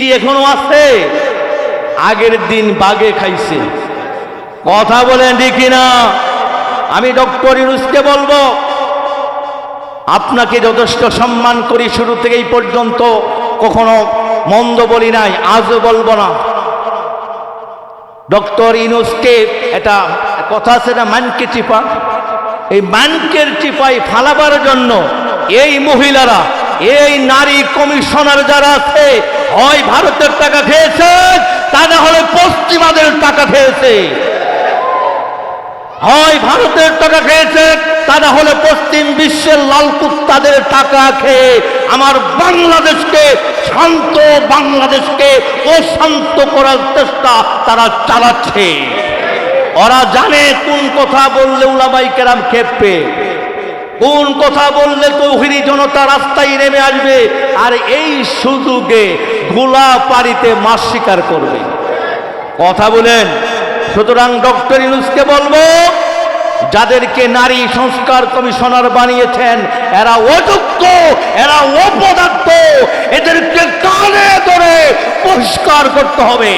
কি এখনও আছে? আগের দিন বাগে খাইছে। কথা বলেন ঠিকই না আমি ডক্টর ইউনুসকে বলব, আপনাকে যথেষ্ট সম্মান করি শুরু থেকে এই পর্যন্ত, কখনো মন্দ বলি নাই, আজও বলব না। ডক্টর ইনুসকে এটা কথা আছে না, মানকে চিপা? এই মানকের চিপাই ফালাবার জন্য এই মহিলারা, এই নারী কমিশনার যারা আছে হয় ভারতের টাকা খেয়েছে, তা না হলে পশ্চিমাদের টাকা খেয়েছে। হয় ভারতের টাকা খেয়েছে, তা না হলে পশ্চিম বিশ্বের লাল কুত্তাদের টাকা খেয়ে আমার বাংলাদেশকে শান্ত বাংলাদেশকে অশান্ত করার চেষ্টা তারা চালাচ্ছে। ওরা জানে কোন কথা বললে উলামাই কেরাম খেপবে কোন কথা বললে তৌহিদি জনতা রাস্তায় নেমে আসবে? আর এই সুযোগে গোলা পাড়িতে মাস শিকার করবে। কথা বলেন। সুতরাং ডক্টর ইউনুসকে বলব, যাদেরকে নারী সংস্কার কমিশনার বানিয়েছেন, এরা অযোগ্য এরা অপদার্থ, এদেরকে কানে ধরে পরিষ্কার করতে হবে।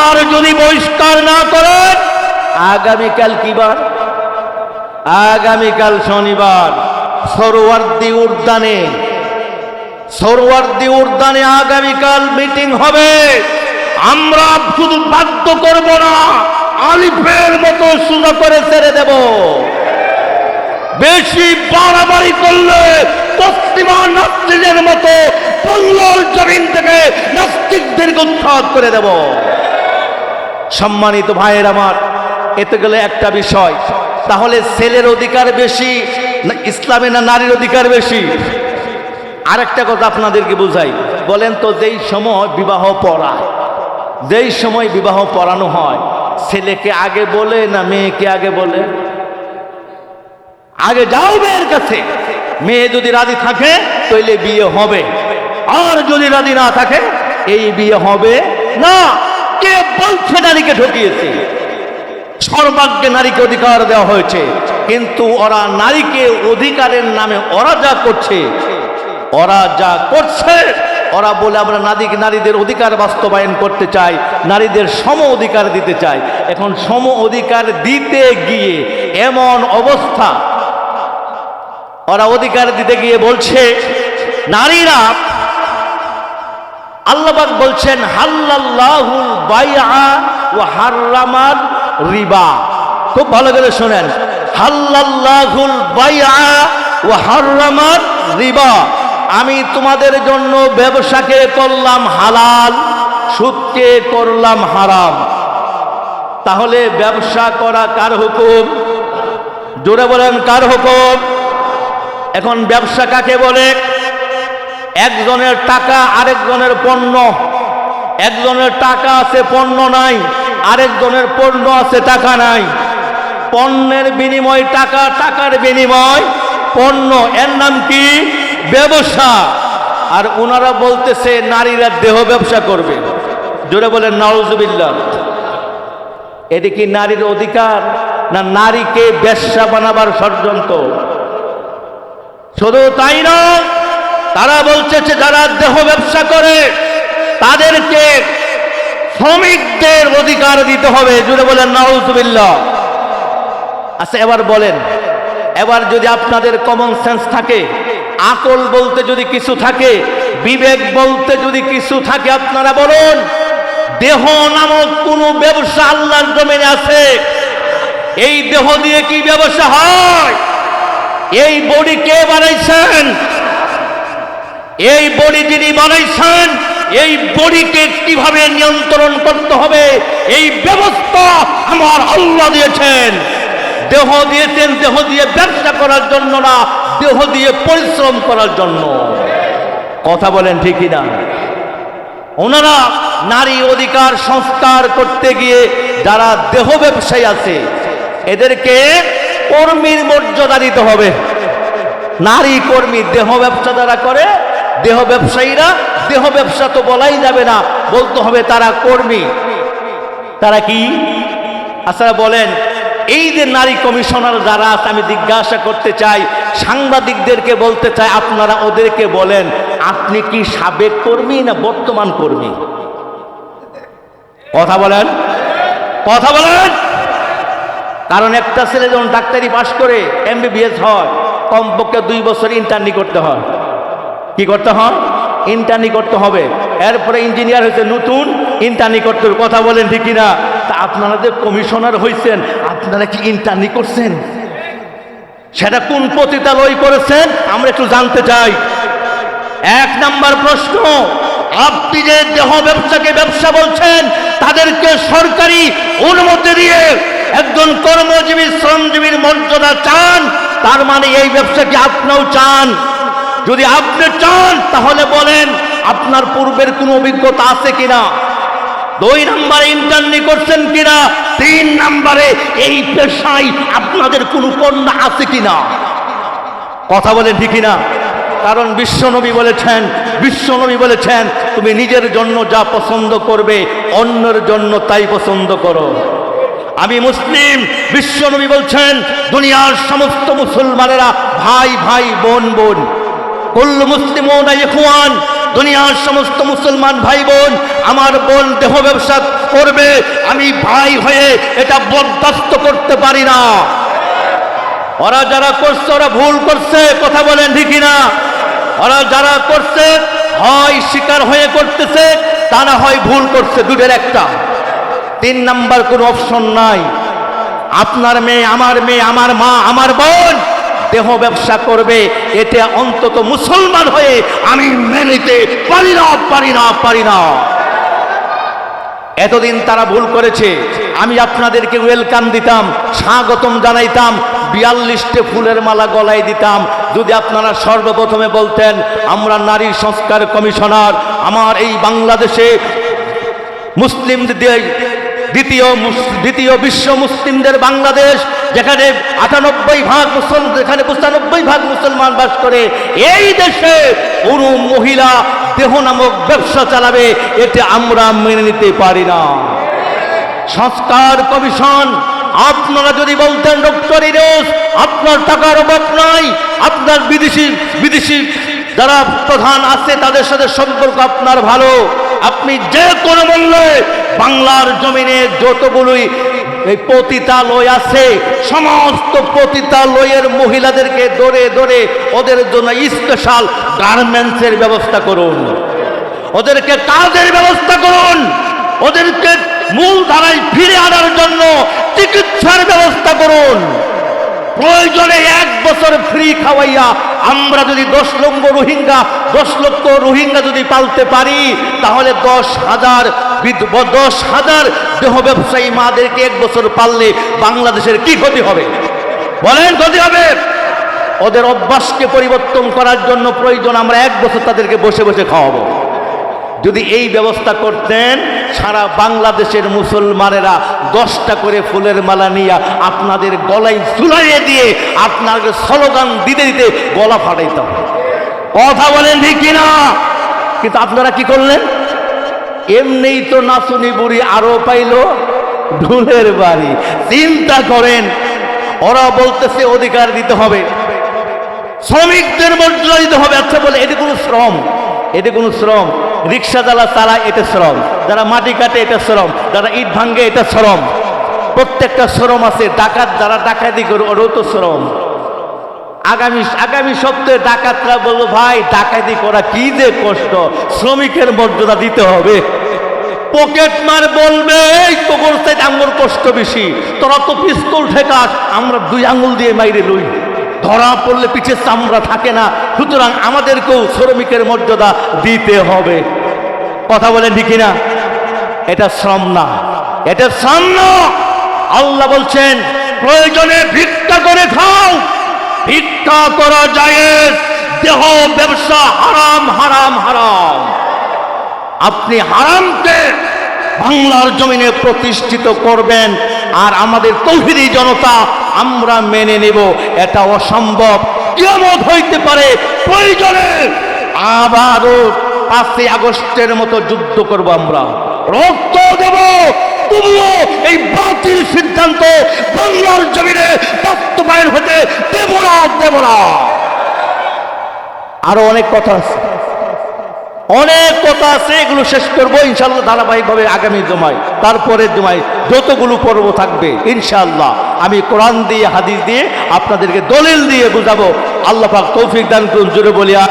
আর যদি বহিষ্কার না করেন, আগামীকাল কি বার? আগামীকাল শনিবার সরোয়ার্দি উদ্যানে সরোয়ার্দি উদ্যানে আগামীকাল মিটিং হবে। আমরা শুধু বাধ্য করব না, আলিফের মতো সুযোগ করে ছেড়ে দেব। বেশি বাড়াবাড়ি করলে পশ্চিমা নাস্তিকদের মতো পঙ্গল জমিন থেকে নাস্তিকদেরকে উৎখাত করে দেব। সম্মানিত ভাইয়ের আমার, এতে গেলে একটা বিষয় তাহলে ছেলের অধিকার বেশি না ইসলামে না নারীর অধিকার বেশি? আরেকটা কথা আপনাদেরকে বুঝাই। বলেন তো, যেই সময় বিবাহ পড়ায় যেই সময় বিবাহ পড়ানো হয়, ছেলেকে আগে বলে না মেয়েকে আগে বলে? আগে যাও মেয়ের কাছে। মেয়ে যদি রাজি থাকে, তাইলে বিয়ে হবে। আর যদি রাজি না থাকে, এই বিয়ে হবে না। কে বলছে নারীকে ঢুকিয়েছে সর্বাগ্যে নারীকে অধিকার দেওয়া হয়েছে। কিন্তু ওরা নারীকে অধিকারের নামে ওরা যা করছে, ওরা যা করছে, ওরা বলে আমরা নারী নারীদের অধিকার বাস্তবায়ন করতে চাই, নারীদের সম অধিকার দিতে চাই। এখন সম অধিকার দিতে গিয়ে এমন অবস্থা। ওরা অধিকার দিতে গিয়ে বলছে, নারীরা আল্লাহবাক বলছেন, হাল্লাল্লাহুল বাইআ ও হাররামার রিবা। খুব ভালো করে শোনেন। হাল্লাল্লাহুল বাইআ ও হাররামার রিবা। আমি তোমাদের জন্য ব্যবসাকে করলাম হালাল, সুদকে করলাম হারাম। তাহলে ব্যবসা করা কার হুকুম? জোরে বলেন, কার হুকুম? এখন ব্যবসা কাকে বলে? একজনের টাকা আরেকজনের পণ্য। একজনের টাকা আছে, পণ্য নাই। আরেকজনের পণ্য আছে, টাকা নাই। পণ্যের বিনিময় টাকা, টাকার বিনিময় পণ্য। এর নাম কি? ব্যবসা। আর ওনারা বলতেছে, নারীরা দেহ ব্যবসা করবে। জোরে বলেন নওয়াজবিল্লা এটি কি নারীর অধিকার, না নারীকে ব্যবসা বানাবার ষড়যন্ত্র? শুধু তাই না তারা বলছে যে যারা দেহ ব্যবসা করে তাদেরকে শ্রমিকদের অধিকার দিতে হবে। জুড়ে বলেন, নাউজুবিল্লাহ। আচ্ছা এবার বলেন, এবার যদি আপনাদের কমন সেন্স থাকে, আকল বলতে যদি কিছু থাকে, বিবেক বলতে যদি কিছু থাকে, আপনারা বলুন, দেহ নামক কোন ব্যবসা আল্লাহর জমিনে আছে? এই দেহ দিয়ে কি ব্যবসা হয়? এই বডি কে বানাইছেন? এই বডি যিনি বানাইছেন এই বডিকে কীভাবে নিয়ন্ত্রণ করতে হবে? এই ব্যবস্থা আমার আল্লাহ দিয়েছেন। দেহ দিয়েছেন, দেহ দিয়ে ব্যবসা করার জন্য না, দেহ দিয়ে পরিশ্রম করার জন্য। কথা বলেন ঠিকই না ওনারা নারী অধিকার সংস্কার করতে গিয়ে যারা দেহ ব্যবসায়ী আছে, এদেরকে কর্মীর মর্যাদা দিতে হবে। নারী কর্মী দেহ ব্যবসা যারা করে, দেহ ব্যবসায়ীরা দেহ ব্যবসা তো বলাই যাবে না, বলতে হবে তারা কর্মী। তারা কি? আচ্ছা বলেন, এই যে নারী কমিশনার যারা আছে, আমি জিজ্ঞাসা করতে চাই, সাংবাদিকদেরকে বলতে চাই, আপনারা ওদেরকে বলেন, আপনি কি সাবেক কর্মী না বর্তমান কর্মী? কথা বলেন। কথা বলেন। কারণ একটা ছেলে যখন ডাক্তারি পাশ করে এমবিবিএস হয়, কমপক্ষে দুই বছর ইন্টার্নি করতে হয়। কি করতে হয়? ইন্টার্নি করতে হবে। এরপরে ইঞ্জিনিয়ার হয়েছে নতুন ইন্টার্নি করতে কথা বলেন ঠিক না তা আপনারা যে কমিশনার হয়েছেন আপনারা কি ইন্টার্নি করছেন? সেটা কোন পতিতালয় করেছেন? আমরা একটু জানতে চাই। এক নাম্বার প্রশ্ন, আপনি যে দেহ ব্যবসাকে ব্যবসা বলছেন, তাদেরকে সরকারি অনুমতি দিয়ে একজন কর্মজীবী, শ্রমজীবীর মর্যাদা চান, তার মানে এই ব্যবসা কি আপনিও চান? যদি আপনি চান, তাহলে বলেন, আপনার পূর্বের কোনো অভিজ্ঞতা আছে কিনা? দুই নাম্বারে ইন্টারনি করছেন কিনা? তিন নাম্বারে এই পেশায় আপনাদের কোনো কন্যা আছে কিনা? কথা বলেন ঠিকই না কারণ বিশ্বনবী বলেছেন বিশ্বনবী বলেছেন, তুমি নিজের জন্য যা পছন্দ করবে, অন্যের জন্য তাই পছন্দ করো। আমি মুসলিম বিশ্বনবী বলছেন, দুনিয়ার সমস্ত মুসলমানেরা ভাই ভাই, বোন বোন। কুল্লু মুসলিমুন ইখওয়ান, দুনিয়ার সমস্ত মুসলমান ভাই বোন আমার বোন দেহ ব্যবসা করবে, আমি ভাই হয়ে এটা বরদাস্ত করতে পারি না। ওরা যারা করছে, ওরা ভুল করছে, কথা বলেন ঠিকই না ওরা যারা করছে, হয় শিকার হয়ে করতেছে, তা না হয় ভুল করছে দুটোর একটা। তিন নাম্বার কোনো অপশন নাই। আপনার মেয়ে, আমার মেয়ে, আমার মা, আমার বোন দেহ ব্যবসা করবে এটা অন্তত মুসলমান হয়ে আমি মেনে পারি না পারি না পারি না। এতদিন তারা ভুল করেছে, আমি আপনাদেরকে ওয়েলকাম দিতাম, স্বাগতম জানাইতাম, বিয়াল্লিশটে ফুলের মালা গলায় দিতাম। যদি আপনারা সর্বপ্রথমে বলতেন, আমরা নারী সংস্কার কমিশনার, আমার এই বাংলাদেশে মুসলিমদের দ্বিতীয় দ্বিতীয় বিশ্ব মুসলিমদের বাংলাদেশ যেখানে আটানব্বই ভাগ মুসল, যেখানে পঁচানব্বই ভাগ মুসলমান বাস করে, এই দেশে কোনো মহিলা দেহ নামক ব্যবসা চালাবে, এটা আমরা মেনে নিতে পারি না। সংস্কার কমিশন, আপনারা যদি বলতেন, ডক্টর ইরোজ আপনার টাকার অভাব নাই, আপনার বিদেশি বিদেশি যারা প্রধান আছে, তাদের সাথে সম্পর্ক আপনার ভালো। আপনি যে কোনো মূল্যে বাংলার জমিনে যতগুলোই এই পতিতালয় আছে। সমস্ত পতিতালয়ের মহিলাদেরকে দৌড়ে দৌড়ে ওদের জন্য স্পেশাল গার্মেন্টসের ব্যবস্থা করুন। ওদেরকে কাজের ব্যবস্থা করুন। ওদেরকে মূল ধারায় ফিরে আনার জন্য চিকিৎসার ব্যবস্থা করুন। প্রয়োজনে এক বছর ফ্রি খাওয়াইয়া আমরা যদি দশ লক্ষ রোহিঙ্গা, দশ লক্ষ রোহিঙ্গা যদি পালতে পারি, তাহলে দশ হাজার দশ হাজার দেহ ব্যবসায়ী মাদেরকে এক বছর পাললে বাংলাদেশের কি ক্ষতি হবে? বলেন, ক্ষতি হবে। ওদের অভ্যাসকে পরিবর্তন করার জন্য প্রয়োজন, আমরা এক বছর তাদেরকে বসে বসে খাওয়াবো। যদি এই ব্যবস্থা করতেন, সারা বাংলাদেশের মুসলমানেরা দশটা করে ফুলের মালা নিয়ে আপনাদের গলায় ঝুলাইয়ে দিয়ে আপনাকে স্লোগান দিতে দিতে গলা ফাটাইতাম কথা বলেন ঠিক কিনা? কিন্তু আপনারা কি করলেন? এমনিই তো নাচুনি বুড়ি আরও পাইল ঢুলের বাড়ি। চিন্তা করেন, ওরা বলতেছে অধিকার দিতে হবে। শ্রমিকদের মর্যাদা দিতে হবে। আচ্ছা বলে, এটি কোনো শ্রম? এটি কোনো শ্রম? রিক্সা যারা চালায় এটা শ্রম। যারা মাটি কাটে এটা শ্রম। যারা ইট ভাঙ্গে এটা শ্রম। প্রত্যেকটা শ্রম আছে। ডাকাত যারা ডাকাতি করে, ওরও তো শ্রম। আগামী আগামী সপ্তাহে ডাকাতরা বলব, ভাই, ডাকাতি করা কি যে কষ্ট। শ্রমিকের মর্যাদা দিতে হবে। পকেট মার বলবে তো করতে আঙুল কষ্ট বেশি। তোরা তো পিস্তল ঠেকাস। আমরা দুই আঙুল দিয়ে মাইরে লই। ধরা পড়লে পিছে চামড়া থাকে না। সুতরাং আমাদেরকেও শ্রমিকের মর্যাদা দিতে হবে। কথা বলেন ঠিক না এটা শ্রম না। এটা শ্রম না। আল্লাহ বলছেন, প্রয়োজনে ভিক্ষা করে খাও। ভিক্ষা করা যায় দেহ ব্যবসা হারাম হারাম হারাম। আপনি হারামকে বাংলার জমিনে প্রতিষ্ঠিত করবেন। আর আমাদের তৌহিদি জনতা আমরা মেনে নেব, এটা অসম্ভব। কিয়মত হইতে পারে প্রয়োজনে। আবারও পাঁচই আগস্টের মতো যুদ্ধ করব আমরা। রক্ত দেব। তুমিও এই বাতিল সিদ্ধান্ত বাংলার জমিনে বাস্তবায়ন হতে দেব না দেব না। আরও অনেক কথা আছে। অনেক কথা আছে, এগুলো শেষ করব ইনশাল্লাহ ধারাবাহিকভাবে আগামী জমায়। তারপরে জমায় যতগুলো পর্ব থাকবে ইনশাল্লাহ আমি কোরআন দিয়ে, হাদিস দিয়ে আপনাদেরকে দলিল দিয়ে বুঝাবো। আল্লাহ পাক তৌফিক দান করুন জুড়ে বলিয়া